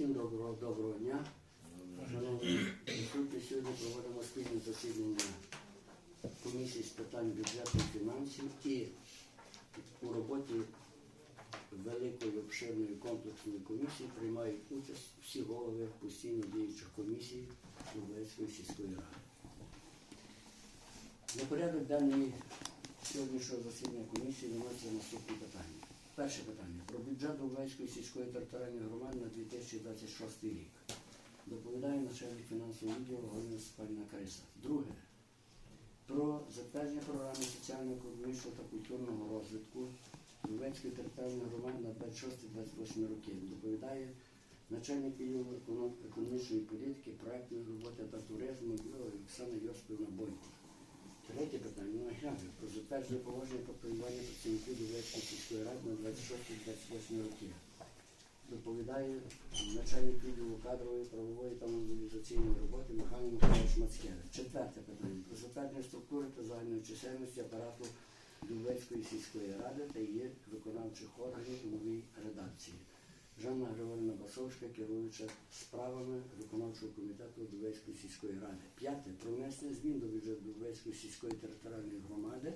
Всім доброго, доброго дня. Шановні присутні, сьогодні проводимо спільне засідання комісії з питань бюджету і фінансів і у роботі великої обширної комплексної комісії приймають участь всі голови постійно діючих комісій Лубецької сільської ради. На порядок денний сьогоднішнього засідання комісії виноситься наступні питання. Перше питання про бюджет Дубовецької сільської територіальної громади на 2026 рік. Доповідає начальник фінансового відділу Галина Кариса. Друге. Про затвердження програми соціально-економічного та культурного розвитку Дубовецької територіальної громади на 26-28 роки. Доповідає начальник відділу економічної політики, проектної роботи та туризму Оксана Йосипівна Бойко. Третє питання ну, наглядно про затвердження положення про приймання працівників Дубовецької сільської ради на 26-28 роки. Доповідає начальник відділу кадрової, правової та мобілізаційної роботи Михайло Михайлович Мацкевич. Четверте питання про затвердження структури та загальної чисельності апарату Дубовецької сільської ради та її виконавчих органів у новій редакції. Жанна Григорівна Басовська, керуюча справами виконавчого комітету Дубовецької сільської ради. П'яте. Про внесення змін до бюджету Дубовецької сільської територіальної громади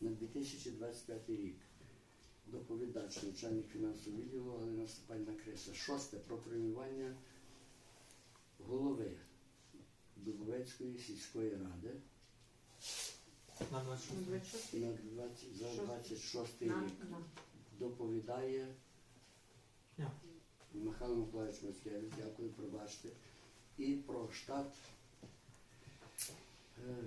на 2025 рік. Доповідач, начальник фінансового відділу Галина Степанівна Криса. Шосте. Про преміювання голови Дубовецької сільської ради На 26. на 20, за Шостий. Рік. Доповідає Михайло Миколаївич Мацкевич, дякую, пробачте. І про штат е,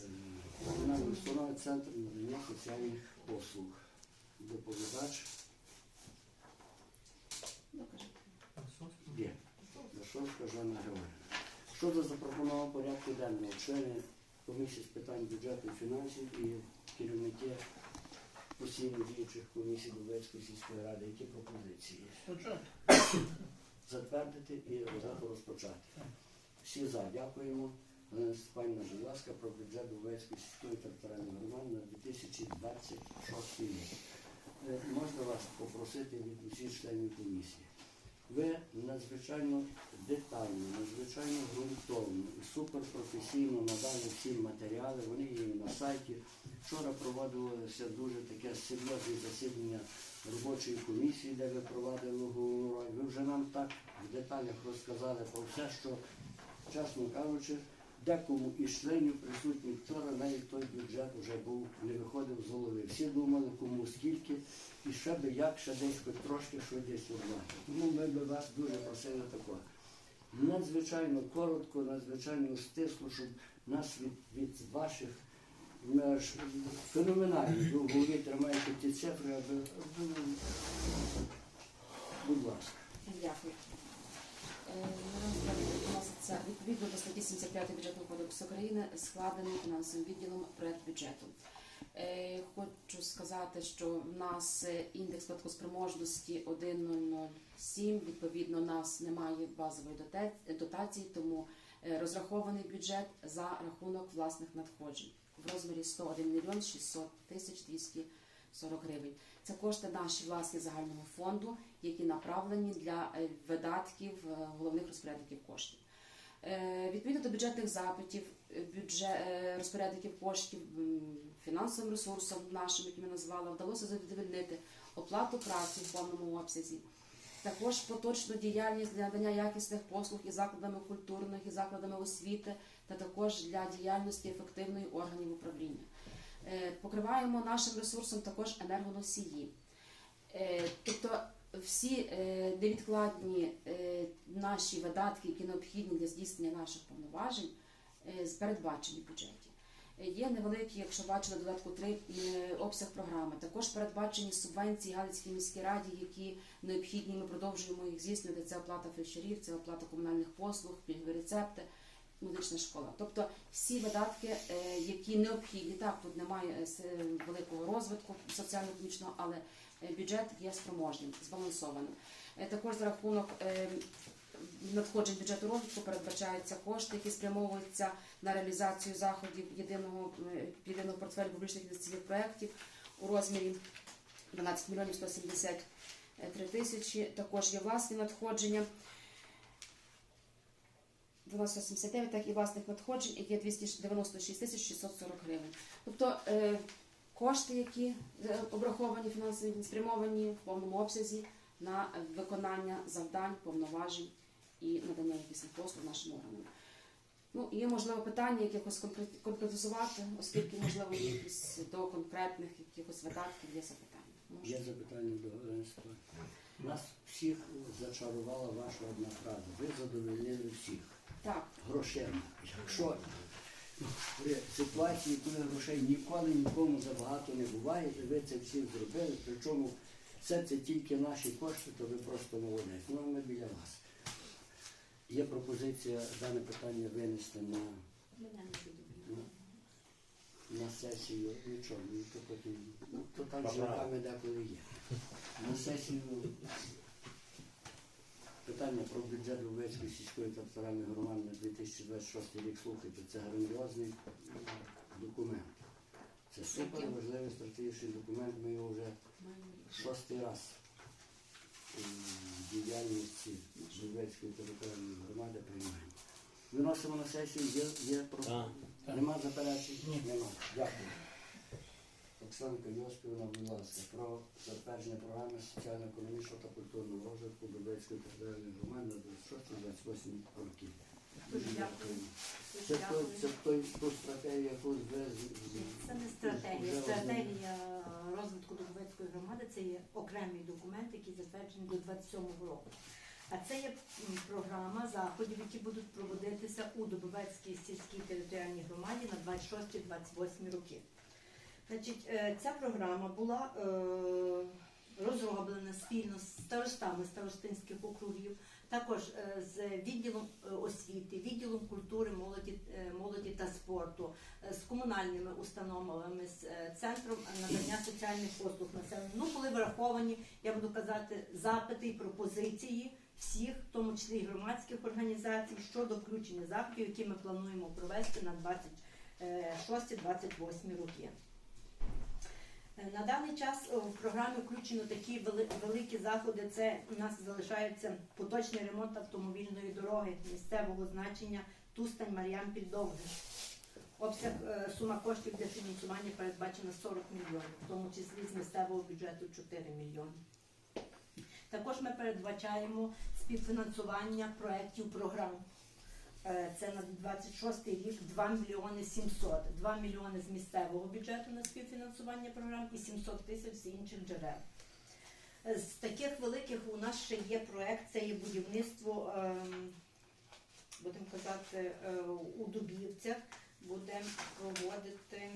комунальної установи Центр надання соціальних послуг. Доповідач є. Дашовська Жанна Георгіївна. Щодо запропонованого порядку денного, члени комісії з питань бюджету і фінансів і керівники постійно діючих комісій Дубецької сільської ради, які пропозиції? затвердити і роботу розпочати. Всі за. Дякуємо. Степанівна, будь ласка, про бюджет Дубовецької сільської територіальної громади на 2026 рік. Е, Можна вас попросити від усіх членів комісії. Ви надзвичайно детально, надзвичайно і суперпрофесійно надали всі матеріали, вони є на сайті. Вчора проводилося дуже таке серйозне засідання робочої комісії, де ви провадили головну. Ви вже нам так в деталях розказали про все, що, чесно кажучи, декому із членів присутніх вчора навіть той бюджет вже був не виходив з голови. Всі думали, кому скільки, і ще би як, ще десь хоч трошки що десь урвати. Тому ми би вас дуже просили такого. Надзвичайно коротко, надзвичайно стисло, щоб нас від, від ваших ми ж феноменальні ви голові тримаєте ті цифри, аби аби- будь ласка. Дякую. Е, на відповідно до статті 75 бюджетного кодексу України складений фінансовим відділом проект бюджету. Е, Хочу сказати, що в нас е, індекс платоспроможності 1,007, відповідно, у нас немає базової дотації, тому е, розрахований бюджет за рахунок власних надходжень в розмірі 101 мільйон 600 тисяч 240 гривень. Це кошти наші власні загального фонду, які направлені для видатків головних розпорядників коштів. Відповідно до бюджетних запитів, бюджет, е, розпорядників коштів, фінансовим ресурсом нашим, який ми назвали, вдалося задовольнити оплату праці в повному обсязі. Також поточну діяльність для надання якісних послуг і закладами культурних, і закладами освіти, та також для діяльності ефективної органів управління. Е, Покриваємо нашим ресурсом також енергоносії. Е, Тобто всі невідкладні наші видатки, які необхідні для здійснення наших повноважень, передбачені в бюджеті. Е, Є невеликий, якщо бачили додатку 3, обсяг програми. Також передбачені субвенції Галицькій міській раді, які необхідні. Ми продовжуємо їх здійснювати. Це оплата фельдшерів, це оплата комунальних послуг, пільгові рецепти, медична школа. Тобто всі видатки, е, які необхідні, так тут немає е, великого розвитку соціально-економічного, але е, бюджет є спроможним, збалансованим. Е, Також за рахунок е, надходжень бюджету розвитку передбачаються кошти, які спрямовуються на реалізацію заходів єдиного е, єдиного портфелю публічних інвестиційних проєктів у розмірі 12 мільйонів 173 тисячі. Також є власні надходження. 1279, так і власних надходжень, які є 296 тисяч 640 гривень. Тобто е, кошти, які е, обраховані фінансові, спрямовані в повному обсязі на виконання завдань, повноважень і надання якісних послуг нашим органам. Ну, є можливо питання якихось конкретизувати, оскільки можливо є якісь до конкретних якихось видатків є запитання. Є запитання до агентства. Нас всіх зачарувала ваша одна фраза. Ви задовольнили всіх Так, грошима. Якщо при ситуації, коли грошей ніколи нікому забагато не буває, і ви це всі зробили, причому все це тільки наші кошти, то ви просто молодець. Ну, ми біля пропозиція дане питання винести на, на, на сесію. Нічого, ну, то потім, ну, то так з жінками деколи є. На сесію питання про бюджет Лубецької сільської територіальної громади на 2026 рік. Слухайте, це грандіозний ну, документ. Це супер важливий стратегічний документ. Ми його вже шостий раз діяльності Жовецької територіальної громади приймаємо. Виносимо на сесію, є, є про... Нема заперечень? Нема. Дякую. Оксанка Йоспівна, будь ласка, про затвердження програми соціально-економічного та культурного розвитку Дубецької територіальної громади на 26-28 років. Дуже дякую. Це Дуже той, дякую. той, ту стратегію, яку з- з- Це не стратегія. Стратегія розвитку Дубовецької громади це є окремий документ, який затверджений до 27-го року. А це є м, програма заходів, які будуть проводитися у Дубовецькій сільській територіальній громаді на 26-28 роки. Значить, е, ця програма була е, розроблена спільно з старостами старостинських округів, також е, з відділом е, освіти, відділом культури, молоді, е, молоді та спорту, з комунальними установами, з центром надання соціальних послуг населенню. Ну, були враховані, я буду казати, запити і пропозиції всіх, в тому числі і громадських організацій, щодо включення заходів, які ми плануємо провести на 26-28 роки. Е, На даний час е, в програмі включено такі великі заходи. Це у нас залишається поточний ремонт автомобільної дороги місцевого значення Тустань Мар'ян Піддовгий. Обсяг е, сума коштів для фінансування передбачена 40 мільйонів, в тому числі з місцевого бюджету 4 мільйони. Також ми передбачаємо співфінансування проєктів програм. Е, Це на 26 рік 2 мільйони 700. 2 мільйони з місцевого бюджету на співфінансування програм і 700 тисяч з інших джерел. Е, З таких великих у нас ще є проект, це є будівництво, ем, будемо казати, е, у Дубівцях. Будемо проводити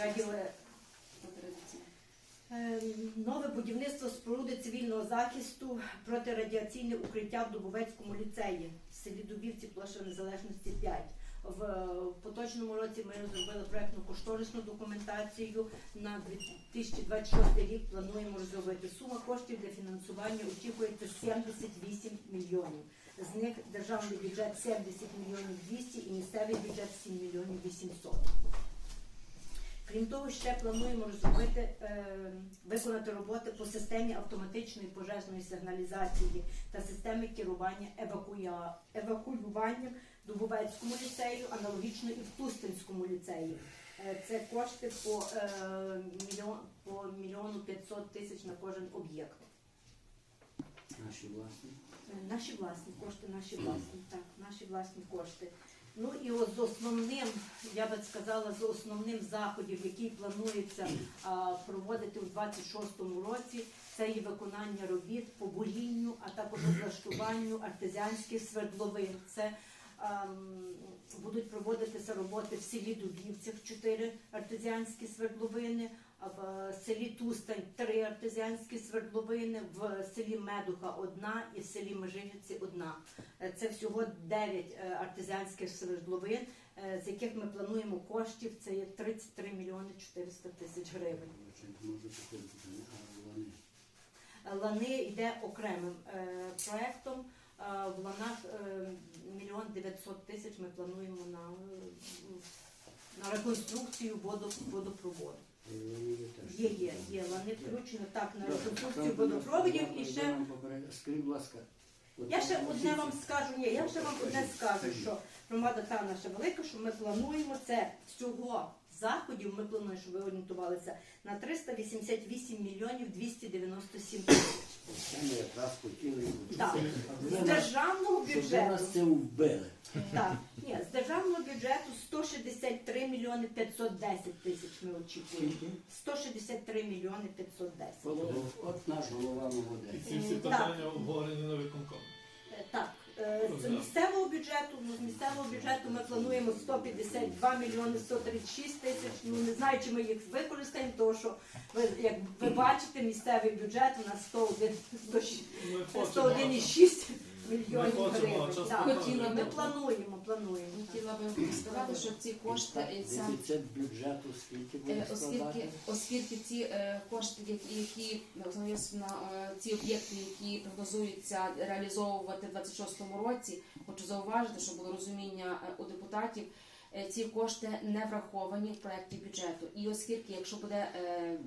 радіо, Нове будівництво споруди цивільного захисту протирадіаційне укриття в Дубовецькому ліцеї в селі Дубівці, площа Незалежності 5. В е, поточному році ми розробили проектну кошторисну документацію. На 2026 рік плануємо розробити. Сума коштів для фінансування очікується 78 мільйонів. З них державний бюджет 70 мільйонів 200 і місцевий бюджет 7 мільйонів 800. Крім того, ще плануємо розробити, е, виконати роботи по системі автоматичної пожежної сигналізації та системи керування евакуя... евакуюванням Дубовецькому ліцею, аналогічно і в Тустинському ліцеї. Е, Це кошти по, е, мільйон, по мільйону 500 тисяч на кожен об'єкт. наші власні. Наші власні кошти, наші власні, так, наші власні кошти. Ну і от з основним, я би сказала, з основним заходів, який планується а, проводити у 26-му році, це і виконання робіт по бурінню, а також облаштуванню артезіанських свердловин. Це ем, будуть проводитися роботи в селі Дубівцях, чотири артезіанські свердловини, а в селі Тустань три артезіанські свердловини, в селі Медуха одна і в селі Межиниці одна. Е, Це всього 9 артезіанських свердловин, е, з яких ми плануємо коштів. Це є 33 мільйони 400 тисяч гривень. Е, Лани йде окремим е, проектом. Е, В ланах е, мільйон 900 тисяч ми плануємо на, е, на реконструкцію водопроводу. Є. Є, є, вони включено так на реконструкцію водопроводів і ще Скажіть, будь ласка, Я ще одне вам скажу, ні, я ще вам одне скажу, що громада та наша велика, що ми плануємо це всього заходів, ми плануємо, щоб ви орієнтувалися, на 388 мільйонів 297 тисяч. Це ми якраз хотіли. Так. З державного Щоб бюджету, нас це вбили. так, ні, з державного бюджету 163 мільйони 510 тисяч ми очікуємо. Скільки? 163 мільйони 510. От, от наш голова молодець. Ці всі питання обговорені на виконкомі. Е, Так, з місцевого бюджету, ну, з місцевого бюджету ми плануємо 152 мільйони 136 тисяч. Ну не знаю, чи ми їх використаємо, тому що ви як ви бачите, місцевий бюджет у нас 101, 106, Ми мільйонів гривень. часто Так, Хотіла Ми плануємо, плануємо. Хотіла би сказати, що ці кошти і ця Дефіцит бюджету скільки буде Е, Оскільки, складати? оскільки ці е, кошти, які, які на е, ці об'єкти, які прогнозуються реалізовувати в 26-му році, хочу зауважити, щоб було розуміння е, у депутатів. е, Ці кошти не враховані в проєкті бюджету. І оскільки, якщо буде е, м,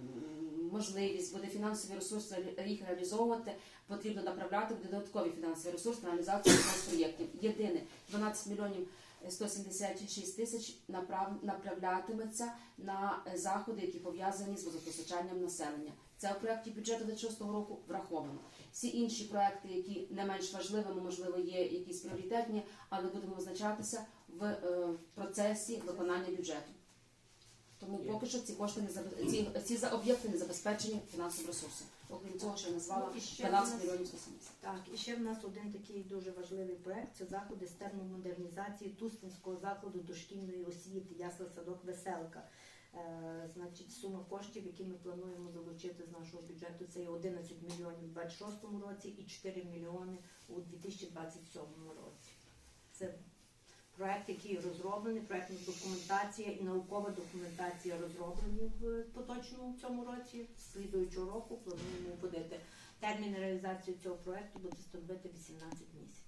можливість, буде фінансовий ресурс ре- їх реалізовувати, потрібно направляти додаткові фінансові ресурси на реалізацію проєктів. Єдине 12 мільйонів 176 тисяч направ- направлятиметься на е, заходи, які пов'язані з водопостачанням населення. Це у проєкті бюджету 26 року враховано. Всі інші проекти, які не менш важливими, можливо, є якісь пріоритетні, але будемо визначатися в е, в процесі виконання бюджету. Тому поки що ці кошти не забе- ці, ці за об'єкти не забезпечені фінансовим ресурсом. Окрім цього, що я назвала Ну, і ще 12 в нас- мільйонів 170. Так, і ще в нас один такий дуже важливий проект це заходи з термомодернізації Тустинського закладу дошкільної освіти, ясла садок Веселка. Е, значить, сума коштів, які ми плануємо залучити з нашого бюджету, це є 11 мільйонів у 2026 році і 4 мільйони у 2027 році. Це проект, який розроблений, проектна документація і наукова документація розроблені в поточному цьому році. Слідуючого року плануємо вводити. Термін реалізації цього проекту буде становити 18 місяців.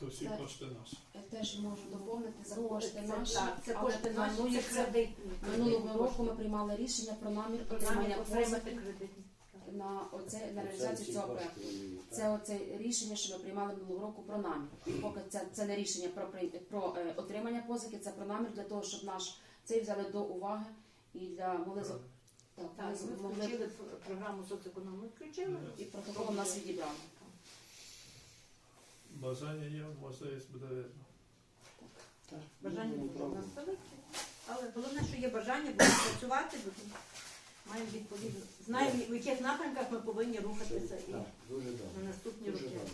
То всі Так. кошти наші. Я теж можу доповнити за Ну, кошти це, наші, так, це але кошти наші, це кредитні. Минулого року ми приймали рішення про намір отримання отримати кредитні. На оце на реалізацію цього проекту. так? Це оце рішення, що ми приймали минулого року про намір. Поки це, це не рішення про при- про е, отримання позики, це про намір для того, щоб наш цей взяли до уваги і для могли за- так, Так, ми могли включили програму соцекономію, включили. і протокол нас відібрали. Бажання є, можливість буде видно. Так, Бажання дуже у нас велике. Але головне, що є бажання, будемо працювати, бо маємо відповідно. Знаємо, в яких напрямках ми повинні рухатися і Так, дуже на добре. наступні Дуже роки. добре.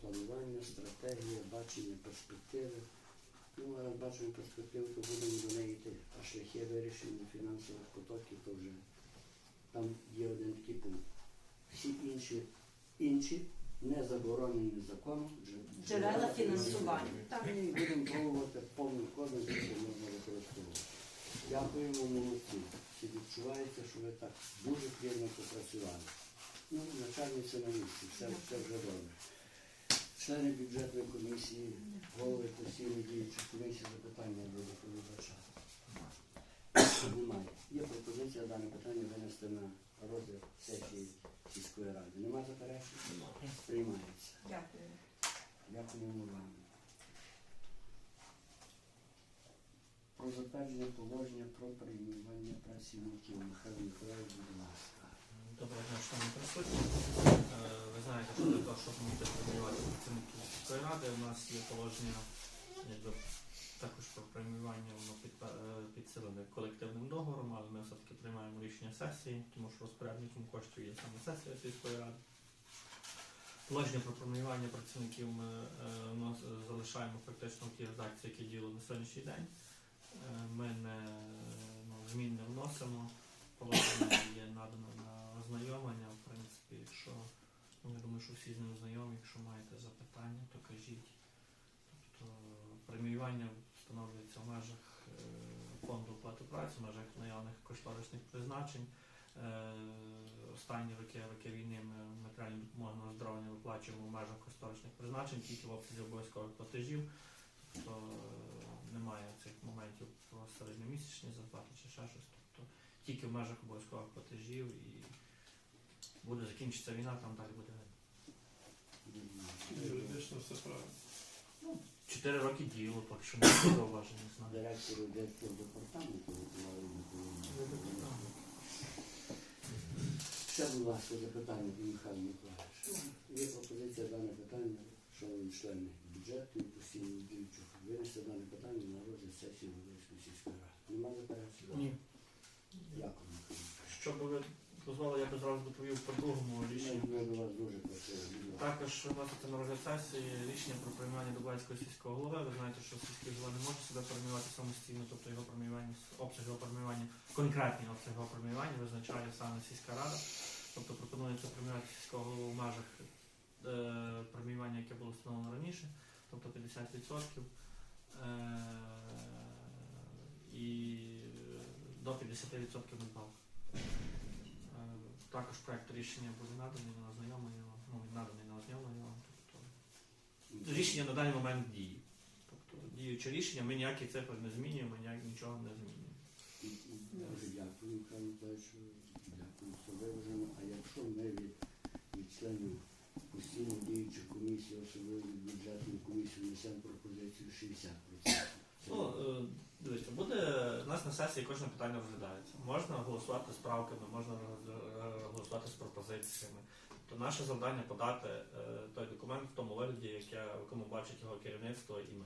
Планування, стратегія, бачення, перспективи. Ну, а бачимо перспективу, то будемо до неї йти. А шляхи вирішення фінансових потоків, то вже там є один такий пункт. Всі інші, інші не заборонені законом дж- Джерела фінансування. Так, і будемо пробувати повний кодом, який можна використовувати. Дякуємо, молодці. Всі відчувається, що ви так дуже плідно попрацювали. Ну, начальниця на місці, все, все вже добре. Члени бюджетної комісії, голови постійної діючих комісій запитання до доповідача. Немає. Є пропозиція дане питання винести на розгляд сесії сільської ради. Нема заперечень? Приймається. Дякую. Дякуємо вам. Про затвердження положення про приймання працівників. Михайло Миколаївич, будь ласка. Доброго дня, шановні присутні. Е, Ви знаєте, що для того, щоб могти преміювати працівників сільської ради, у нас є положення якби, також про преміювання, воно е, підсилене колективним договором, але ми все-таки приймаємо рішення сесії, тому що розпорядником коштів є саме сесія сільської ради. Положення про преміювання працівників ми е, внос- залишаємо фактично в тій редакції, які діяли на сьогоднішній день. Е, Ми не ну, змін не вносимо. Положення є надано на ознайомлення. В принципі, якщо ну, я думаю, що всі з ним знайомі, якщо маєте запитання, то кажіть. Тобто преміювання встановлюється в межах е, фонду оплати праці, в межах наявних кошторисних призначень. Е, Останні роки, роки війни ми матеріальну допомогу на оздоровлення виплачуємо в межах кошторисних призначень, тільки в обсязі обов'язкових платежів. Тобто немає цих моментів про середньомісячні зарплати чи ще щось. Тобто тільки в межах обов'язкових платежів і буде закінчиться війна, там далі буде. Юридично все правильно. Чотири роки діяло, поки що не не знаю. Директору директор департаменту Миколаївну. Ще, будь ласка, запитання до Михайла Миколаївича. Є пропозиція дане питання, шановні члени бюджету і постійно винести дане питання на розгляд сесії Володимирської сільської ради. Нема заперечень? Ні. Дякую, Михайло. Щоб ви дозволили, я б зразу доповів по другому рішенню. Ми до вас дуже просили. будь ласка. Також вноситься на розгляд сесії рішення про приймання Дубайського сільського голови. Ви знаєте, що сільський голова не може себе проміювати самостійно, тобто його проміювання, обсяг його проміювання, конкретний обсяг його проміювання визначає саме сільська рада. Тобто пропонується проміювати сільського голову в межах е, проміювання, яке було встановлено раніше, тобто 50%. Е, і до 50% надбавки. Е, Також проект рішення буде наданий на ознайомлення, ну, він наданий на ознайомлення. Тобто, рішення на даний момент діє. Тобто діюче рішення, ми ніякі цифри не змінюємо, ніяк нічого не змінюємо. Дуже дякую, Михайло Миколаївичу. Дякую, що виважено. А якщо ми від членів постійно діючих комісій, особливо від бюджетної комісії, внесемо пропозицію 60%. Ну, е, дивіться, буде у нас на сесії кожне питання розглядається. Можна голосувати з правками, можна голосувати з пропозиціями. То наше завдання подати е, той документ в тому вигляді, в якому бачить його керівництво і ми.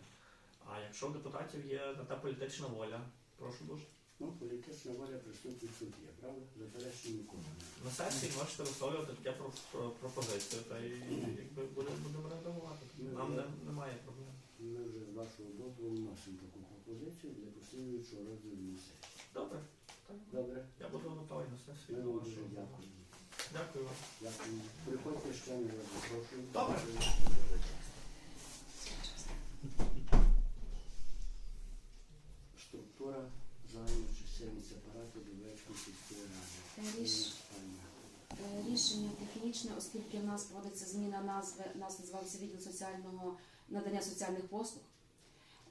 А якщо в депутатів є на те політична воля, прошу дуже. Ну, політична воля присутніх тут є, правда? Заперечень нікого. На сесії можете висловлювати таке про, про- пропозицію, та й якби буде, будемо реагувати. Нам не, немає проблем. Ми вже з вашого дозволу вносимо таку пропозицію для послідуючого розгляду на сесії. Добре. Добре? Я буду готовий на Ми сесію. до вам дуже дякуємо. Дякую вам. Дякую. Приходьте ще не запрошую. Добре. Структура загальної чисельності апарату Дубецької сільської ради. Е, ріш- Рішення технічне, оскільки в нас проводиться зміна назви, нас називався відділ соціального надання соціальних послуг.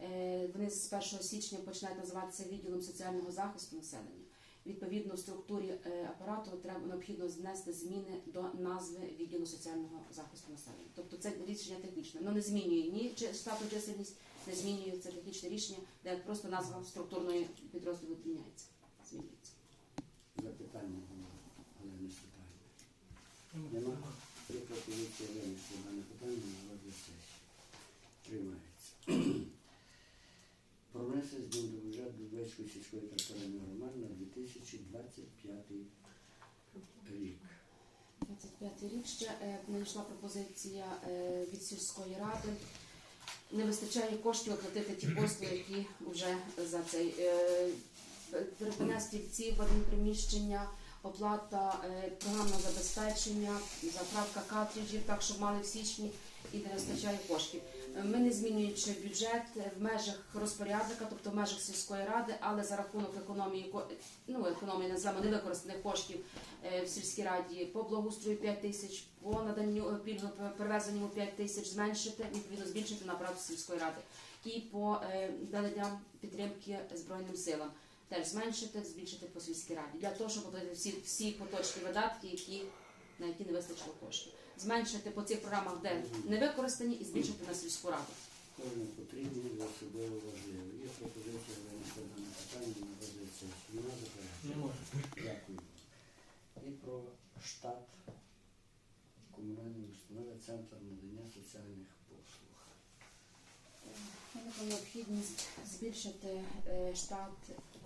Е, Вони з 1 січня починають називатися відділом соціального захисту населення. Відповідно, в структурі е, апарату треба необхідно знести зміни до назви відділу соціального захисту населення. Тобто це рішення технічне. Воно не змінює ні штатну чисельність, не змінює це технічне рішення, де просто назва структурної підрозділу міняється. Було, але не Степанівна. Нема? Є пропозиція винести дане питання на розгляд сесії. Приймається. Про внесення змін до бюджету сільської територіальної громади на 2025 рік. 25 рік ще е, надійшла пропозиція е, від сільської ради. Не вистачає коштів оплатити ті послуги, які вже за цей е, придбання стільців в приміщення, оплата е, програмного забезпечення, заправка картриджів, так щоб мали в січні і не вистачає коштів. Е, Ми не змінюючи бюджет е, в межах розпорядника, тобто в межах сільської ради, але за рахунок економії ну економії називаємо невикористаних коштів в сільській раді по благоустрою 5 тисяч, по наданню пільго перевезенню 5 тисяч зменшити, відповідно збільшити на апарат сільської ради. І по наданням підтримки Збройним силам теж зменшити, збільшити по сільській раді. Для того, щоб оплатити всі, всі поточні видатки, які, на які не вистачило коштів. Зменшити по цих програмах, де не використані, і збільшити на сільську раду. Кожен потрібно і особливо важливо. Є пропозиція винести дане питання на сесії. Нема заперечень? Дякую. І про штат комунальної установи Центр надання соціальних послуг. Виникла необхідність збільшити е, штат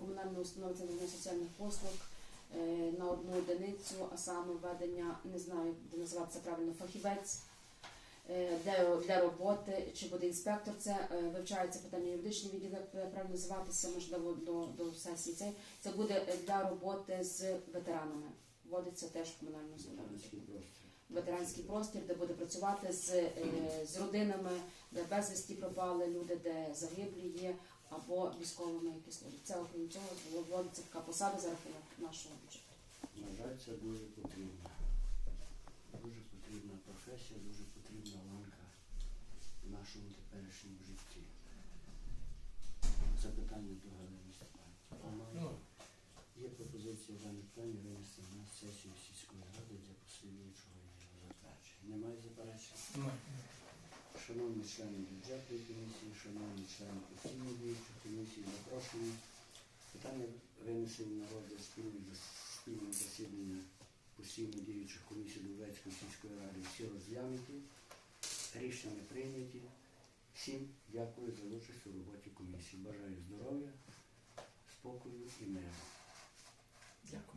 комунальної установи надання соціальних послуг е, на одну одиницю, а саме введення, не знаю, буде називатися правильно, фахівець е, для, роботи, чи буде інспектор. Це е, вивчається питання юридичний відділ, як правильно називатися, можливо, до, до сесії. Це, це буде для роботи з ветеранами. Вводиться теж в комунальну установу Ветеранський простір. де буде працювати з, е, з родинами, де безвісті пропали люди, де загиблі є, або військовими, служать. Це окрім цього вводиться така посада за рахунок нашого бюджету. На жаль, це дуже потрібна. Дуже потрібна професія, дуже потрібна ланка в нашому теперішньому житті. Запитання до Галини Степанівни. Є пропозиція дане питання винести на сесію сільської ради для послідування Шановні члени бюджетної комісії, шановні члени постійної діючої комісії, запрошені. Питання винесені на розгляд спільного зас- засідання постійно діючих комісій Дубецької сільської ради всі розглянуті. Рішення прийняті. Всім дякую за участь у роботі комісії. Бажаю здоров'я, спокою і миру. Дякую.